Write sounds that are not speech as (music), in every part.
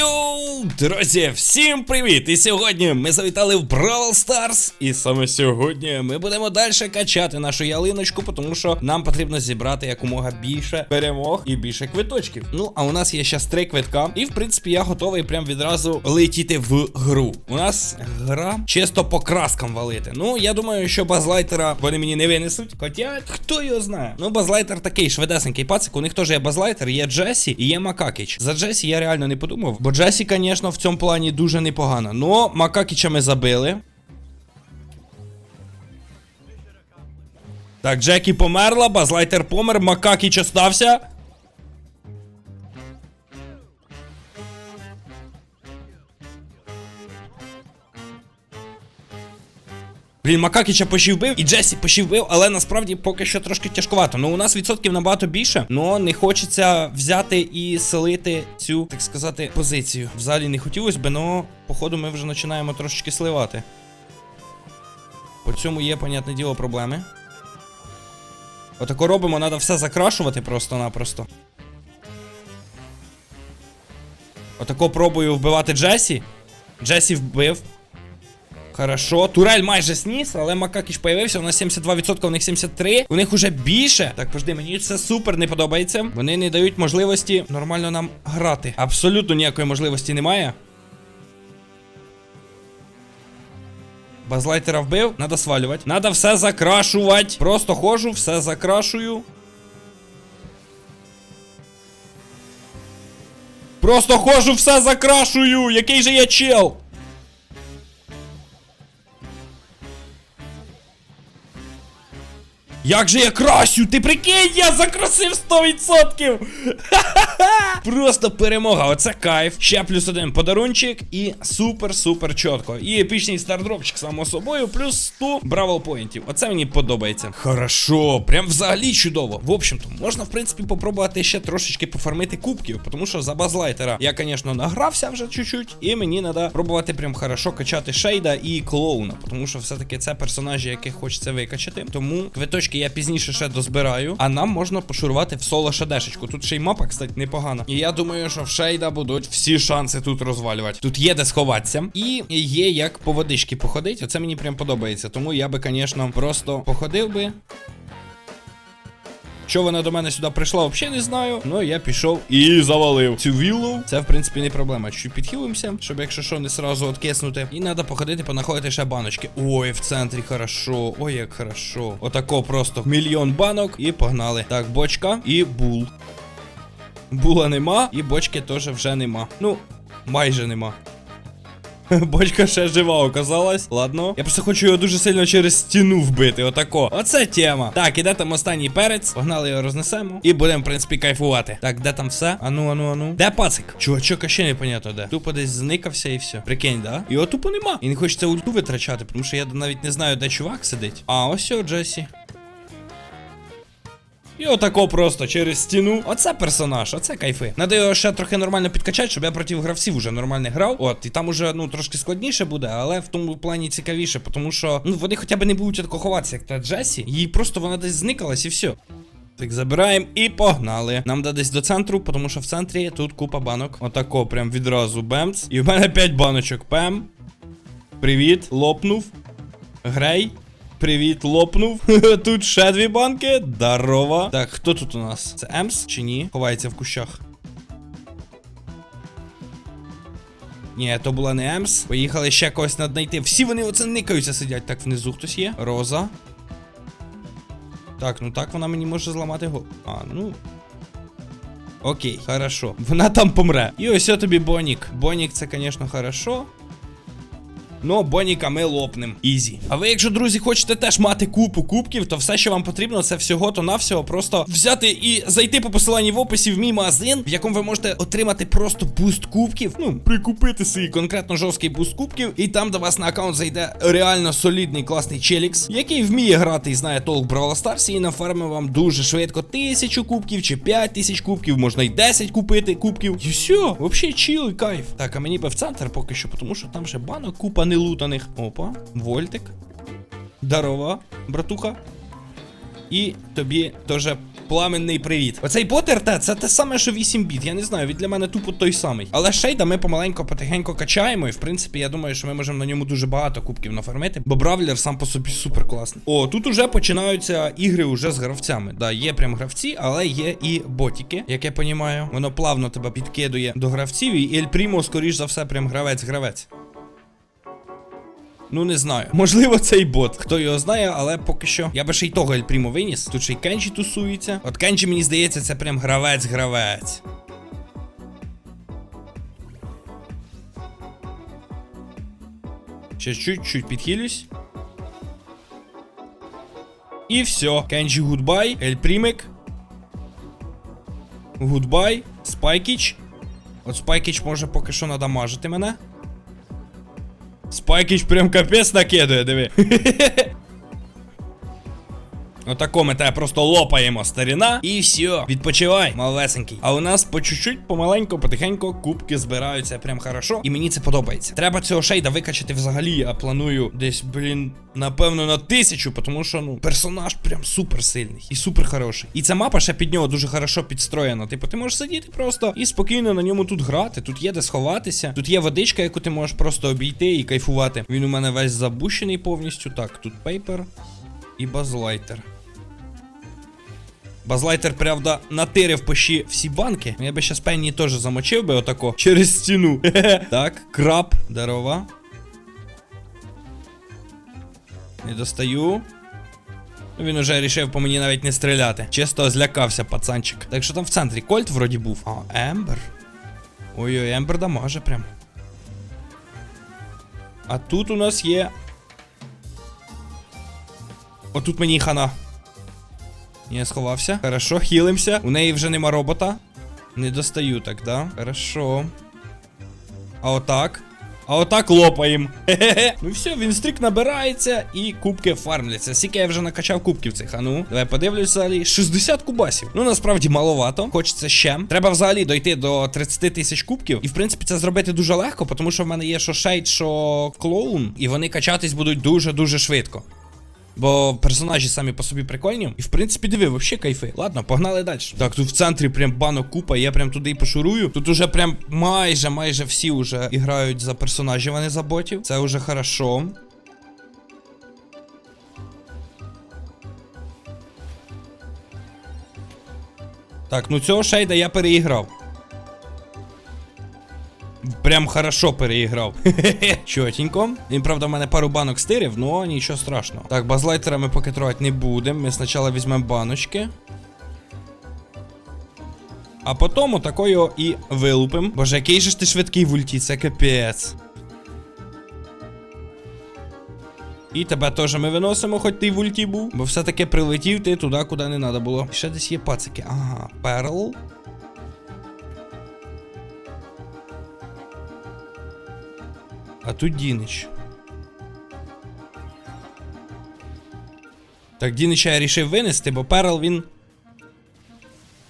Йоу, друзі, всім привіт! І сьогодні ми завітали в Brawl Stars. І саме сьогодні ми будемо далі качати нашу ялиночку, тому що нам потрібно зібрати якомога більше перемог і більше квиточків. Ну, а у нас є ще три квитка. І в принципі я готовий прям відразу летіти в гру. У нас гра чисто по краскам валити. Ну, я думаю, що базлайтера вони мені не винесуть. Хоча хто його знає. Ну, базлайтер такий швидесенький пацик. У них теж є базлайтер, є Джесі і є Макакіч. За Джесі я реально не подумав. Бо Джесі, звісно, в цьому плані дуже непогано. Но Макакіча ми забили. Так, Джекі померла, базлайтер помер, Макакіч остався. Блін, Макакіча почив бив і Джесі почив бив, але насправді поки що трошки тяжкувато. Ну у нас відсотків набагато більше, но не хочеться взяти і селити цю, так сказати, позицію. Взагалі не хотілося би, но походу ми вже починаємо трошечки сливати. По цьому є, понятне діло, проблеми. Отако робимо, треба все закрашувати просто-напросто. Отако пробую вбивати Джесі. Джесі вбив. Хорошо, турель майже сніс, але Макакіч появився. У нас 72%, у них 73%. У них уже більше. Так, пожди, мені це супер не подобається. Вони не дають можливості нормально нам грати. Абсолютно ніякої можливості немає. Базлайтера вбив, надо свалювати. Надо все закрашувати. Просто хожу, все закрашую. Просто хожу, все закрашую. Який же я чел? Як же я красю? Ти прикинь, я закрасив 100%! Ха-ха-ха! Просто перемога. Оце кайф. Ще плюс один подарунчик і супер-супер чітко. І епічний стардропчик, само собою, плюс 100 бравл поінтів. Оце мені подобається. Хорошо, прям взагалі чудово. В общем-то, можна, в принципі, попробувати ще трошечки пофармити кубків, тому що за базлайтера я, звісно, награвся вже чуть-чуть, і мені треба пробувати прям хорошо качати шейда і клоуна, тому що все-таки це персонажі, яких хочеться викачати. Тому квиточки я пізніше ще дозбираю, а нам можна пошурувати в соло шедешечку. Тут ще й мапа, кстати, непогана. І я думаю, що в шейда будуть всі шанси тут розвалювати. Тут є де сховатися, і є як по водички походити. Оце мені прям подобається. Тому я би, звісно, просто походив би. Що вона до мене сюди прийшла, взагалі не знаю. Ну я пішов і завалив цю віллу. Це в принципі не проблема. Чуть підхилимося, щоб якщо що, не сразу откиснути. І треба походити, понаходити ще баночки. Ой, в центрі хорошо. Ой, як хорошо. Отако просто мільйон банок і погнали. Так, бочка і бул. Була нема, і бочки теж вже нема. Ну, майже нема. (laughs) Бочка ще жива оказалась. Ладно. Я просто хочу його дуже сильно через стіну вбити. Отако. Оце тема. Так, іде там останній перець. Погнали його рознесемо. І будемо, в принципі, кайфувати. Так, де там все? Ану, ану, ану. Де пацик? Чувачок, ще непонятно де. Тупо десь зникався і все. Прикинь, да? Його тупо нема. І не хочеться ульту витрачати, тому що я навіть не знаю, де чувак сидить. А, ось о, Джесі. І отако просто через стіну. Оце персонаж, оце кайфи. Надо його ще трохи нормально підкачати, щоб я проти гравців уже нормально грав. От, і там уже ну трошки складніше буде, але в тому плані цікавіше, тому що ну вони хоча б не будуть отако ховатися, як та Джесі. Їй просто вона десь зникалась і все. Так, забираємо і погнали. Нам да десь до центру, тому що в центрі тут купа банок. Отако, прям відразу бемц. І в мене 5 баночок. Пем. Привіт, лопнув. Грей. Привіт, лопнув. (laughs) Тут ще дві банки. Здорово. Так, хто тут у нас? Це Емс чи ні? Ховається в кущах. Ні, то була не Емс. Поїхали ще когось надо знайти. Всі вони оце никаються сидять. Так, внизу хтось є. Роза. Так, ну так вона мені може зламати го. А, ну. Окей, хорошо. Вона там помре. І ось тобі Бонік. Бонік це, звісно, хорошо. Ну, Боніка ми лопнем. Ізі. А ви, якщо, друзі, хочете теж мати купу кубків, то все, що вам потрібно, це всього то навсього просто взяти і зайти по посиланні в описі в мій магазин, в якому ви можете отримати просто буст кубків. Ну, прикупити свій конкретно жорсткий буст кубків. І там до вас на аккаунт зайде реально солідний класний челікс, який вміє грати і знає толк Бравла Старс, і нафармив вам дуже швидко тисячу кубків чи 5 тисяч кубків, можна й 10 купити кубків. І все, взагалі чіл і кайф. Так, а мені би в центр поки що, тому що там ще банок купа нелутаних. Опа, вольтик. Здорово, братуха. І тобі теж пламенний привіт. Оцей бот РТ це те саме, що 8 біт. Я не знаю, він для мене тупо той самий. Але шейда ми помаленько, потихенько качаємо. І в принципі, я думаю, що ми можемо на ньому дуже багато кубків нафармити. Бо бравлер сам по собі супер класний. О, тут уже починаються ігри уже з гравцями. Да, є прям гравці, але є і ботіки, як я понімаю. Воно плавно тебе підкидує до гравців. І Ель Прімо, скоріш за все, прям гравець-гравець. Ну не знаю. Можливо, цей бот. Хто його знає, але поки що. Я би ще й того Ель Прімо виніс. Тут ще й Кенджі тусується. От Кенджі, мені здається, це прям гравець-гравець. Ще чуть-чуть підхилюсь. І все. Кенджі гудбай. Ель Прімик. Гудбай. Спайкіч. От Спайкіч може поки що надамажити мене. Спайкіч прям капець накидує, диви. (laughs) Отако ми тебе просто лопаємо, старіна. І все, відпочивай, малесенький. А у нас по чуть-чуть, помаленьку, потихеньку, кубки збираються прям хорошо. І мені це подобається. Треба цього шейда викачати взагалі. Я планую десь, блін, напевно, на тисячу, тому що, ну, персонаж прям супер сильний і супер хороший. І ця мапа ще під нього дуже хорошо підстроєна. Типу, ти можеш сидіти просто і спокійно на ньому тут грати. Тут є де сховатися. Тут є водичка, яку ти можеш просто обійти і кайфувати. Він у мене весь забущений повністю. Так, тут пейпер і базлайтер. Базлайтер, правда, натирив пощі всі банки. Я би щас пенні теж замочив би отако через стіну. (laughs) так, краб, дарова. Не достаю. Він уже рішив по мені навіть не стріляти. Чисто злякався пацанчик. Так що там в центрі Кольт вроді був. А, Ембер. Ой-ой, Ембер дамаже прям. А тут у нас є. Отут мені хана. Я сховався. Хорошо, хілимся. У неї вже нема робота. Не достаю так, да? Хорошо. А отак. А отак лопаєм. Хе-хе-хе. Ну все, він стрік набирається і кубки фармляться. Скільки я вже накачав кубків цих. А ну, давай подивлюсь взагалі. 60 кубасів. Ну насправді маловато. Хочеться ще. Треба взагалі дойти до 30 тисяч кубків. І в принципі це зробити дуже легко, тому що в мене є що шейд, що клоун. І вони качатись будуть дуже-дуже швидко. Бо персонажі самі по собі прикольні. І в принципі, диви, вообще кайфи. Ладно, погнали далі. Так, тут в центрі прям банок купа, я прям туди і пошурую. Тут уже прям майже, майже всі вже грають за персонажів, а не за ботів. Це вже хорошо. Так, ну цього шейда я переіграв. Прям хорошо переіграв. (laughs) Чотенько. Він, правда, в мене пару банок стирив, но нічого страшного. Так, базлайтера ми поки трогати не будемо. Ми спочатку візьмемо баночки. А потім отакою і вилупим. Боже, який же ж ти швидкий в ульті, це капець. І тебе теж ми виносимо, хоч ти в ульті був. Бо все-таки прилетів ти туди, куди не треба було. І ще десь є пацики. Ага, перл. А тут Дінич. Так, Дінича я рішив винести, бо Перл він.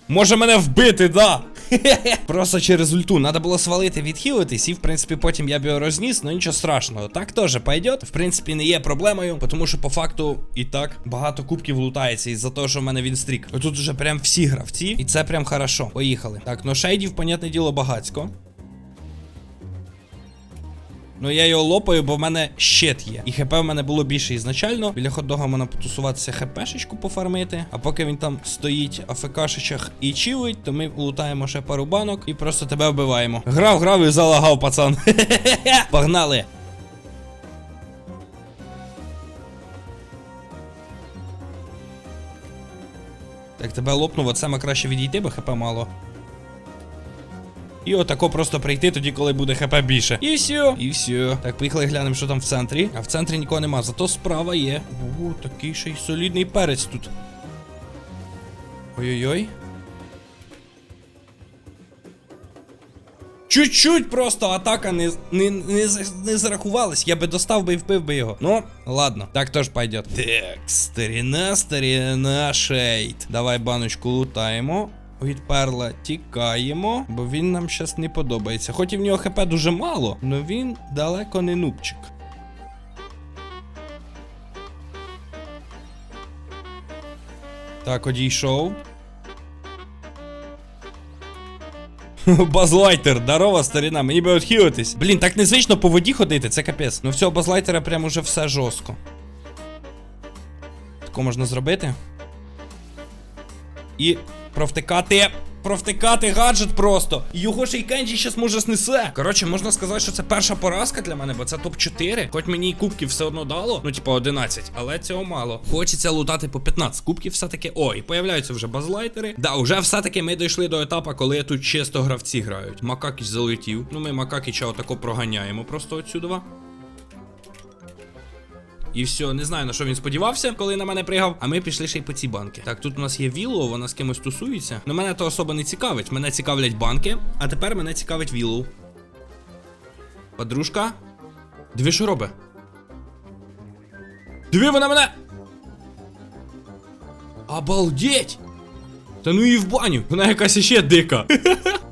Може мене вбити, да. (laughs) Просто через ульту. Надо було свалити, відхилитись, і в принципі потім я б його розніс, але нічого страшного. Так теж пойдет. В принципі, не є проблемою, тому що по факту і так багато кубків лутається із-за того, що в мене він стрік. Тут уже прям всі гравці, і це прям хорошо. Поїхали. Так, ну шейдів, понятне діло, багацько. Ну я його лопаю, бо в мене щит є. І хп в мене було більше ізначально. Біля хот-дога можна потусуватися хпшечку пофармити. А поки він там стоїть АФКшечах і чилить, то ми лутаємо ще пару банок і просто тебе вбиваємо. Грав, грав і залагав, пацан. (laughs) Погнали! Так, тебе лопнув, от саме краще відійти, бо хп мало. І отако просто прийти тоді, коли буде хп більше. І все. І все. Так, поїхали глянемо, що там в центрі. А в центрі нікого нема, зато справа є. О, такий ще й солідний перець тут. Ой-ой-ой. Чуть-чуть просто атака не, не, не, не зарахувалась. Я би достав би і вбив би його. Ну, ладно, так теж пойдет. Так, старіна, старіна, шейд. Давай баночку лутаємо. Від перла тікаємо, бо він нам щас не подобається. Хоч і в нього хп дуже мало, але він далеко не нубчик. Так, одійшов. (laughs) Базлайтер, здорова старина, мені би відхилитись. Блін, так незвично по воді ходити, це капець. Ну всього базлайтера прям уже все жорстко. Тако можна зробити. І провтикати. Провтикати гаджет просто. Його ще й Кенджі щас може снесе. Коротше, можна сказати, що це перша поразка для мене, бо це топ-4. Хоч мені і кубків все одно дало, ну типа 11, але цього мало. Хочеться лутати по 15 кубків все-таки. О, і появляються вже базлайтери. Да, вже все-таки ми дійшли до етапу, коли тут чисто гравці грають. Макакіч залетів. Ну ми Макакіча отако проганяємо просто отсюдова. І все, не знаю на що він сподівався, коли на мене пригав. А ми пішли ще й по ці банки. Так, тут у нас є Віллоу, вона з кимось тусується. Ну мене то особо не цікавить. Мене цікавлять банки, а тепер мене цікавить Віллоу. Подружка. Диви, що робить? Диви, вона мене. Обалдеть! Та ну і в баню, вона якась іще дика. (laughs)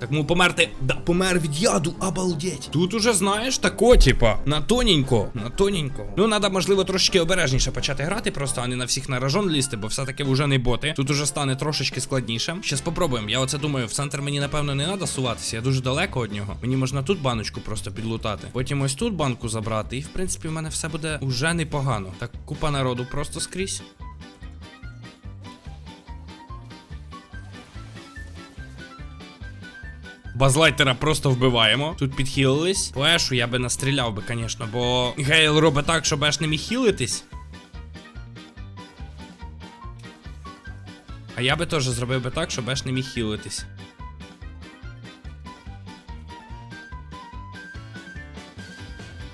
Так му померти. Да, помер від яду, обалдеть. Тут уже знаєш тако, типа, на тоненько, на тоненько. Ну, треба, можливо, трошечки обережніше почати грати, просто, а не на всіх на ражон лізти, бо все-таки вже не боти. Тут уже стане трошечки складніше. Щас попробуємо. Я оце думаю, в центр мені, напевно, не треба суватися. Я дуже далеко від нього. Мені можна тут баночку просто підлутати. Потім ось тут банку забрати. І в принципі в мене все буде уже непогано. Так, купа народу просто скрізь. Базлайтера просто вбиваємо. Тут підхилились. По ешу я би настріляв би, звісно, бо Гейл робить так, щоб еш не міг хілитись. А я би теж зробив би так, щоб еш не міг хілитись.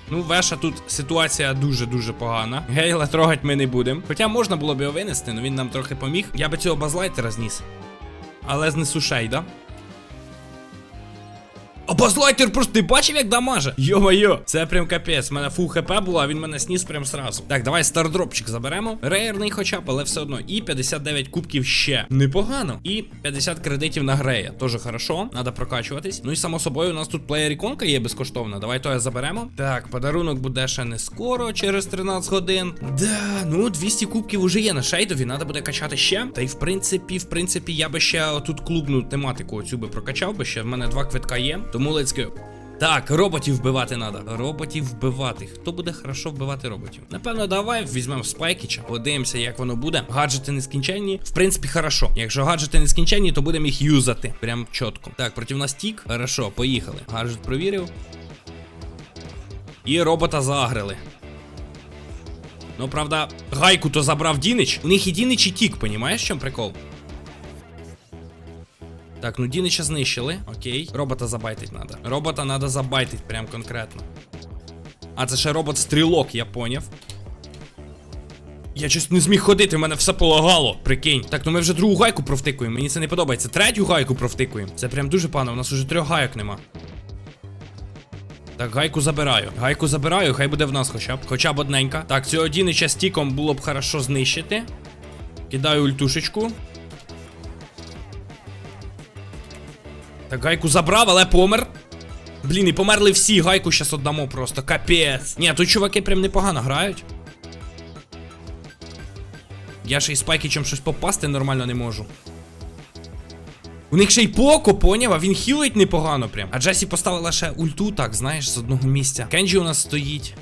Ну, Веша тут ситуація дуже-дуже погана. Гейла трогать ми не будемо. Хоча можна було б його винести, але він нам трохи поміг. Я би цього базлайтера зніс. Але знесу шейда. Базлайтер просто ти бачив, як дамаже? Йо-моє, це прям капець. У мене фул хп було, а він мене сніс прям сразу. Так, давай стардропчик заберемо. Рейерний хоча б, але все одно. І 59 кубків ще. Непогано. І 50 кредитів на грея. Тоже хорошо. Надо прокачуватись. Ну і само собою, у нас тут плеєр-іконка є безкоштовна. Давай то я заберемо. Так, подарунок буде ще не скоро, через 13 годин. Да, ну 200 кубків уже є на шейдові. Надо буде качати ще. Та й в принципі, в принципі, я би ще тут клубну тематику оцю би прокачав би ще. В мене два квитка є. Тому go. Так, роботів вбивати треба. Роботів вбивати. Хто буде хорошо вбивати роботів? Напевно, давай візьмемо спайкіча, подивимося, як воно буде. Гаджети нескінченні. В принципі, хорошо. Якщо гаджети нескінченні, то будемо їх юзати. Прям чітко. Так, проти нас тік. Хорошо, поїхали. Гаджет провірив. І робота загрили. Ну, правда, гайку то забрав Дінич. У них і Дінич і тік, понімаєш, в прикол? Так, ну Дінича знищили. Окей. Робота забайтить надо. Робота надо забайтить, прям конкретно. А, це ще робот-стрілок, я поняв. Я щось не зміг ходити, в мене все полагало. Прикинь. Так, ну ми вже другу гайку провтикуємо. Мені це не подобається. Третю гайку провтикуємо. Це прям дуже пано, у нас уже трьох гайок нема. Так, гайку забираю. Гайку забираю, хай буде в нас хоча б. Хоча б одненька. Так, цього Дінича стіком було б хорошо знищити. Кидаю ультушечку. Так, гайку забрав, але помер. Блін, і померли всі, гайку щас оддамо просто. Капець. Ні, тут чуваки прям непогано грають. Я ще й спайкічем щось попасти нормально не можу. У них ще й поко, поняв, а він хілить непогано прям. А Джесі поставила ще ульту, так, знаєш, з одного місця. Кенджі у нас стоїть.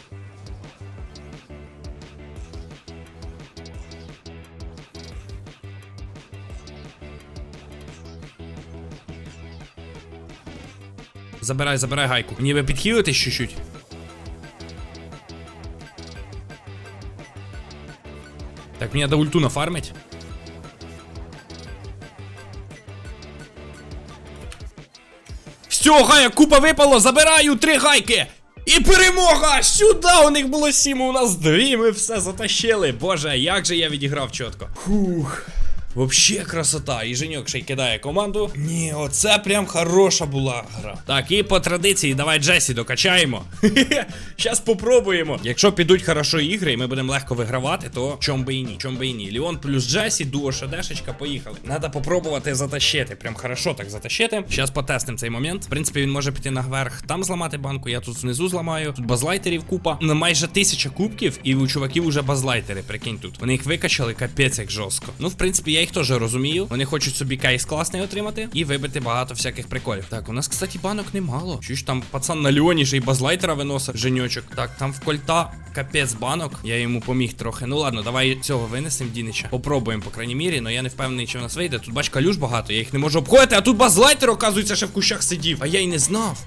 Забирай, забирай гайку. Мені би підхилитись чуть-чуть. Так, мені треба ульту нафармить. Все, гая, купа випало, забираю три гайки. І перемога! Сюди у них було сім, у нас дві, ми все затащили. Боже, як же я відіграв чітко. Фух. Вообще красота. І Женьок ще й кидає команду. Ні, оце прям хороша була гра. Так, і по традиції давай Джесі докачаємо. (laughs) Щас попробуємо. Якщо підуть хорошо ігри, і ми будемо легко вигравати, то чом би і ні. Чом би і ні. Ліон плюс Джесі, дуо шедешечка, поїхали. Надо попробувати затащити. Прям хорошо так затащити. Щас потестимо цей момент. В принципі, він може піти наверх, там зламати банку. Я тут внизу зламаю. Тут базлайтерів купа. На майже тисяча кубків, і у чуваків уже базлайтери. Прикинь тут. Вони їх викачали капець як жорстко. Ну, в принципі, я їх теж розумію. Вони хочуть собі кейс класний отримати і вибити багато всяких приколів. Так, у нас, кстати, банок немало. Чуєш, там пацан на Льоні ще й базлайтера виносить, женьочок. Так, там в кольта капець банок. Я йому поміг трохи. Ну ладно, давай цього винесемо Дінича. Попробуємо, по крайній мірі, але я не впевнений, чи в нас вийде. Тут бач, калюш багато, я їх не можу обходити, а тут базлайтер, оказується, ще в кущах сидів. А я й не знав.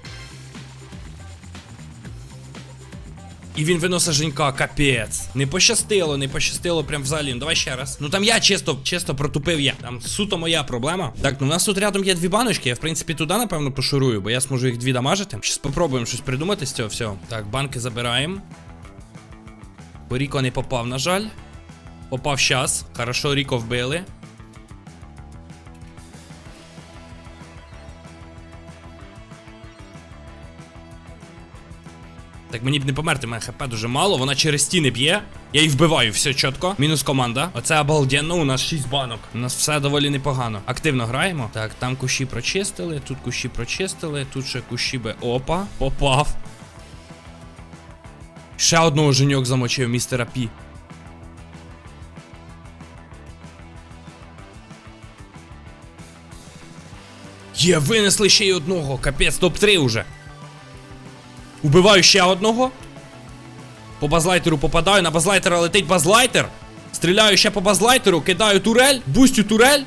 І він виносить Женька, капець. Не пощастило, не пощастило прям в залі. Ну давай ще раз. Ну там я чисто, чисто протупив я. Там суто моя проблема. Так, ну у нас тут рядом є дві баночки. Я в принципі туди, напевно, пошурую, бо я зможу їх дві дамажити. Щас попробуємо щось придумати з цього всього. Так, банки забираємо. Бо Ріко не попав, на жаль. Попав щас. Хорошо, Ріко вбили. Так мені б не померти, мене хп дуже мало, вона через стіни б'є. Я їх вбиваю, все чітко. Мінус команда. Оце обалденно, у нас 6 банок. У нас все доволі непогано. Активно граємо. Так, там кущі прочистили, тут кущі прочистили, тут ще кущі би. Опа, попав. Ще одного женьок замочив, містера Пі. Є, винесли ще й одного. Капець, топ-3 уже. Убиваю ще одного. По базлайтеру попадаю, на базлайтера летить базлайтер. Стріляю ще по базлайтеру, кидаю турель, бустю турель.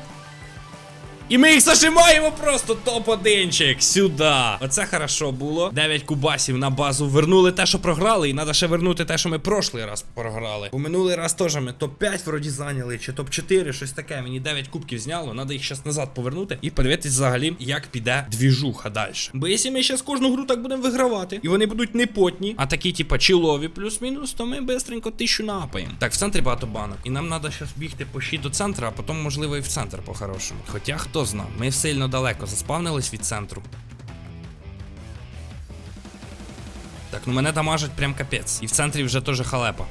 І ми їх зажимаємо просто топ-1чик сюди. Оце хорошо було. 9 кубасів на базу. Вернули те, що програли, і треба ще вернути те, що ми прошлий раз програли. У минулий раз теж ми топ-5 вроді зайняли, чи топ-4, щось таке. Мені 9 кубків зняло. Треба їх зараз назад повернути і подивитись взагалі, як піде двіжуха далі. Бо якщо ми зараз кожну гру так будемо вигравати, і вони будуть не потні, а такі, типа, чилові плюс-мінус, то ми бистренько тисячу напаємо. Так, в центрі багато банок. І нам треба зараз бігти по щі до центру, а потім, можливо, і в центр по-хорошому. Хоча хто зна, ми сильно далеко заспавнились від центру. Так, ну мене дамажить прям капець. І в центрі вже теж халепа.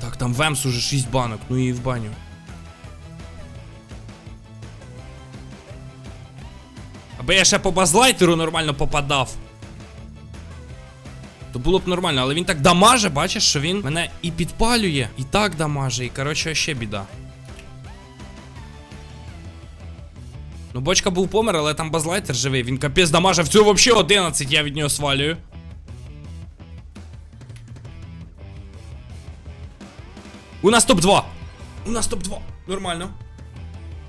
Так, там Вемс уже 6 банок, ну і в баню. Аби я ще по базлайтеру нормально попадав. То було б нормально, але він так дамаже, бачиш, що він мене і підпалює, і так дамаже, і коротше ще біда. Ну, бочка був помер, але там базлайтер живий. Він капець дамаже. В вообще взагалі 11 я від нього свалюю. У нас топ-2. У нас топ-2. Нормально.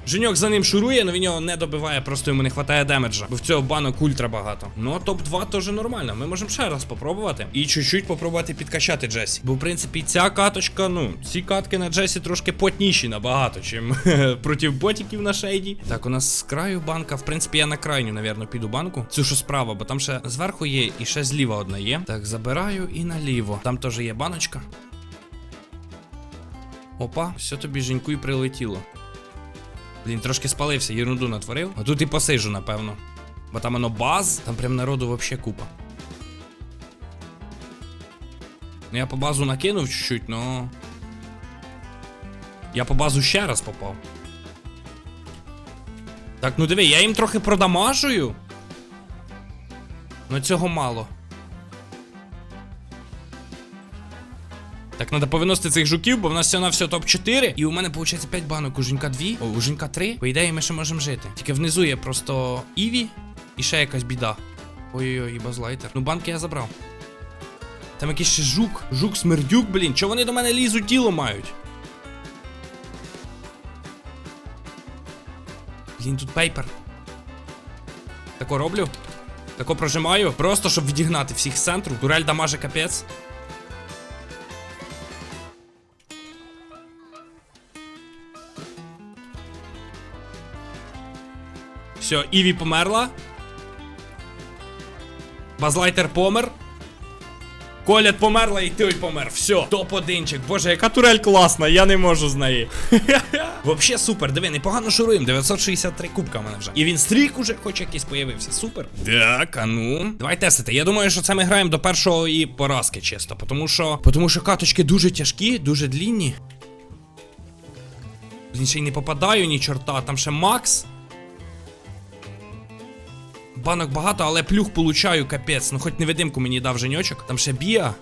Женьок за ним шурує, але він його не добиває, просто йому не вистачає демеджа. Бо в цього банок ультра багато. Ну, топ-2 теж нормально. Ми можемо ще раз попробувати. І чуть-чуть попробувати підкачати Джесі. Бо, в принципі, ця каточка, ну, ці катки на Джесі трошки потніші набагато, чим (laughs) проти ботиків на шейді. Так, у нас з краю банка. В принципі, я на крайню, навірно, піду банку. Цю що справа, бо там ще зверху є і ще зліва одна є. Так, забираю і наліво. Там теж є баночка. Опа, все тобі Женьку і прилетіло. Блін, трошки спалився, ерунду натворив. А тут і посижу, напевно. Бо там воно баз, там прям народу вообще купа. Ну я по базу накинув чуть-чуть, но. Я по базу ще раз попав. Так, ну диви, я їм трохи продамажую. Ну цього мало. Так, треба повиносити цих жуків, бо в нас все на все топ-4. І у мене виходить 5 банок, у Женька 2, о, у Женька 3. По ідеї, ми ще можемо жити. Тільки внизу є просто Іві і ще якась біда. Ой-ой-ой, і базлайтер. Ну, банки я забрав. Там якийсь ще жук. Жук смердюк, блін. Чого вони до мене лізуть тіло мають? Блін, тут пейпер. Тако роблю. Тако прожимаю. Просто щоб відігнати всіх з центру. Турель дамаже капець. Все, Іві померла. Базлайтер помер. Колят померла і той помер. Все, топ-одинчик. Боже, яка турель класна, я не можу з неї. (laughs) Вообще супер, диви, непогано шуруємо. 963 кубка в мене вже. І він стрік уже хоч якийсь появився. Супер. Так, а ну. Давай тестити. Я думаю, що це ми граємо до першої поразки, чисто. Тому що. Тому що каточки дуже тяжкі, дуже длінні. Блін, ще й не попадаю ні чорта, там ще Макс. Банок багато, але плюх получаю, капець. Ну хоч невидимку мені дав женьочок. Там ще Біа.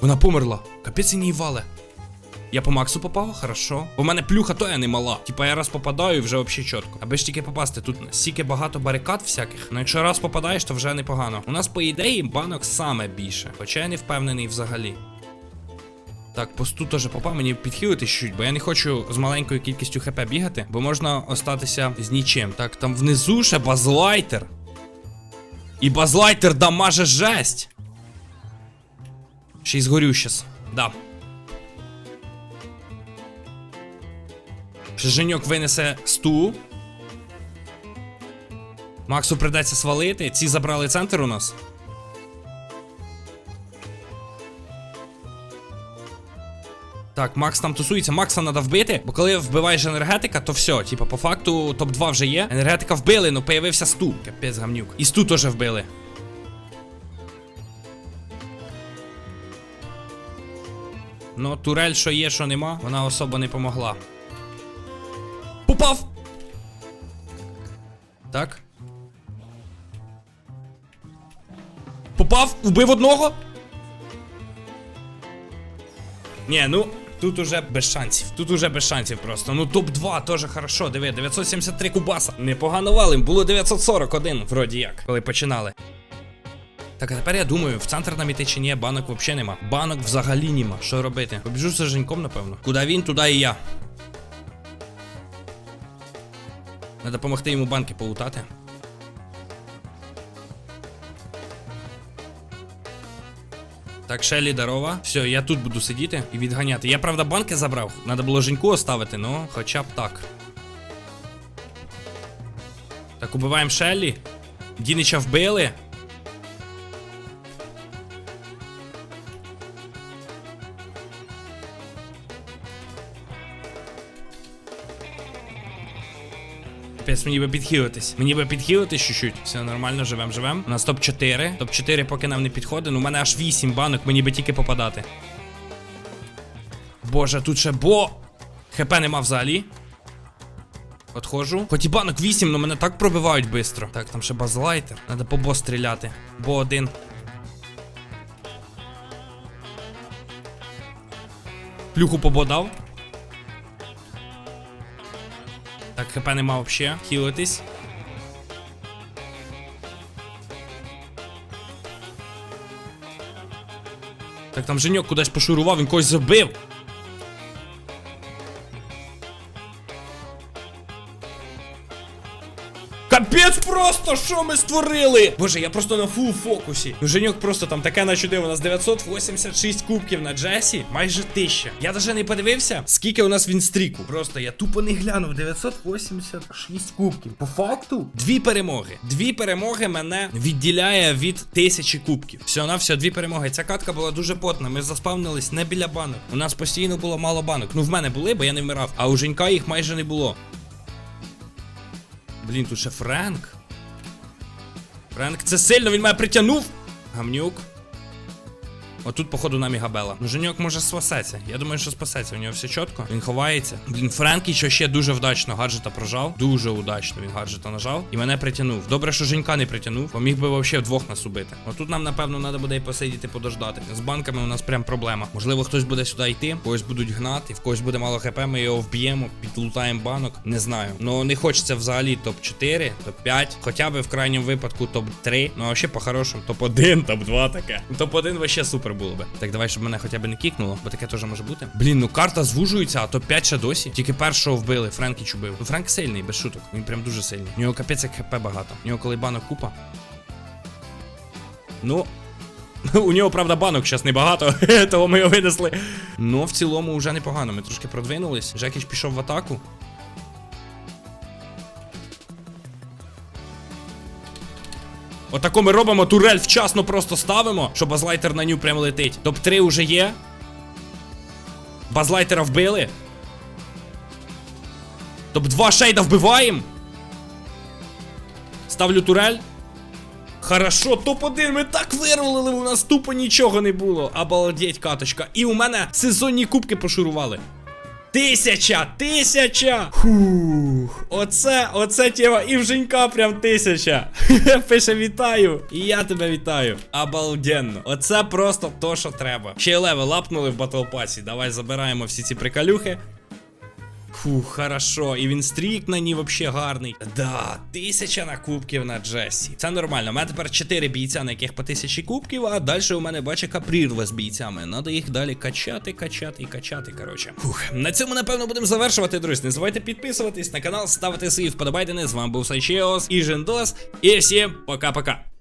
Вона померла. Капець і не вале. Я по Максу попав, хорошо. В мене плюха то я не мала. Типа я раз попадаю і вже взагалі чітко. Аби ж тільки попасти. Тут стільки багато барикад всяких. Ну якщо раз попадаєш, то вже непогано. У нас, по ідеї, банок саме більше. Хоча я не впевнений взагалі. Так, посту теж попав, мені підхилити чуть, бо я не хочу з маленькою кількістю хп бігати, бо можна остатися з нічим. Так, там внизу ще базлайтер. І базлайтер дамаже жесть. Ще й згорю щас. Да. Женьок винесе стул. Максу придеться свалити. Ці забрали центр у нас. Так, Макс там тусується, Макса треба вбити, бо коли вбиваєш енергетика, то все, типа, по факту топ-2 вже є. Енергетика вбили, ну появився сту. Капець гамнюк. І сту теж вбили. Ну, турель, що є, що нема, вона особо не помогла. Попав! Так. Попав, вбив одного. Ні, ну. Тут уже без шансів. Тут уже без шансів просто. Ну топ-2 теж хорошо. Диви, 973 кубаса. Непогано валим. Було 941, вроді як, коли починали. Так, а тепер я думаю, в центр нам іти чи ні, банок взагалі нема. Банок взагалі нема. Що робити? Побіжу за Женьком, напевно. Куди він, туди і я. Надо допомогти йому банки полутати. Так, Шелі, дарова. Все, я тут буду сидіти і відганяти. Я, правда, банки забрав. Надо було Женьку оставити, ну, хоча б так. Так, убиваємо Шеллі. Дінича вбили. Капець, мені би підхилитись. Мені би підхилитись чуть-чуть. Все нормально, живем, живем. У нас топ-4. Топ-4 поки нам не підходить. Ну, у мене аж 8 банок, мені би тільки попадати. Боже, тут ще бо. ХП нема взагалі. Отходжу. Хоч і банок 8, але мене так пробивають швидко. Так, там ще базлайтер. Надо по бос стріляти. Бо один. Плюху пободав. Хп нема вообще. Хілитись. Так, там Женьок кудись пошурував, він когось забив. Просто, що ми створили? Боже, я просто на фул фокусі. Ну, Женьок просто там таке начудив. У нас 986 кубків на Джесі, майже 1000. Я навіть не подивився, скільки у нас він стріку. Просто я тупо не глянув. 986 кубків. По факту, дві перемоги. Дві перемоги мене відділяє від тисячі кубків. Все на все, дві перемоги. Ця катка була дуже потна. Ми заспавнились не біля банок. У нас постійно було мало банок. Ну, в мене були, бо я не вмирав. А у Женька їх майже не було. Блін, тут ще Френк. Френк, це сильно, він мене притягнув. Гамнюк. Отут, походу, нам і габела. Ну, Женьок може спасеться. Я думаю, що спасеться. У нього все чітко. Він ховається. Блін, Френкі що ще дуже вдачно гаджета прожав. Дуже удачно він гаджета нажав. І мене притягнув. Добре, що Женька не притягнув, бо міг би взагалі вдвох нас убити. Отут нам, напевно, треба буде і посидіти, подождати. З банками у нас прям проблема. Можливо, хтось буде сюди йти, когось будуть гнати, в когось буде мало хп, ми його вб'ємо, підлутаємо банок. Не знаю. Ну не хочеться взагалі топ-4, топ-5. Хоча б в крайньому випадку топ-3. Ну а ще по-хорошому топ-1, топ-2 таке. Топ-1 вообще супер було би. Так, давай, щоб мене хоча б не кікнуло, бо таке теж може бути. Блін, ну карта звужується, а топ-5 ще досі. Тільки першого вбили, Френкіч убив. Ну Френк сильний, без шуток. Він прям дуже сильний. У нього капець як хп багато. У нього коли банок купа. Ну. (laughs) У нього, правда, банок зараз небагато, (laughs) того ми його винесли. Ну, в цілому вже непогано. Ми трошки продвинулись. Жекіч пішов в атаку. Отако ми робимо, турель вчасно просто ставимо, що базлайтер на ню прям летить. Топ-3 уже є. Базлайтера вбили. Топ-2 шейда вбиваємо. Ставлю турель. Хорошо, топ-1 ми так вирвали, у нас тупо нічого не було. Обалдеть, каточка. І у мене сезонні кубки пошурували. Тисяча! Тисяча! Фух, оце, оце тема. І в Женька прям тисяча. (laughs) Пише вітаю. І я тебе вітаю. Обалденно. Оце просто то, що треба. Ще й левел лапнули в батлпасі. Давай забираємо всі ці приколюхи. Фух, хорошо. І він стрік на ній вообще гарний. Да, тисяча на кубків на Джесі. Це нормально. У мене тепер 4 бійця, на яких по тисячі кубків, а далі у мене бачить капрірва з бійцями. Надо їх далі качати, качати і качати. Коротше. Фух. На цьому, напевно, будемо завершувати, друзі. Не забувайте підписуватись на канал, ставити свої вподобайдени. З вами був Сайчеос і Жендос. І всім пока-пока.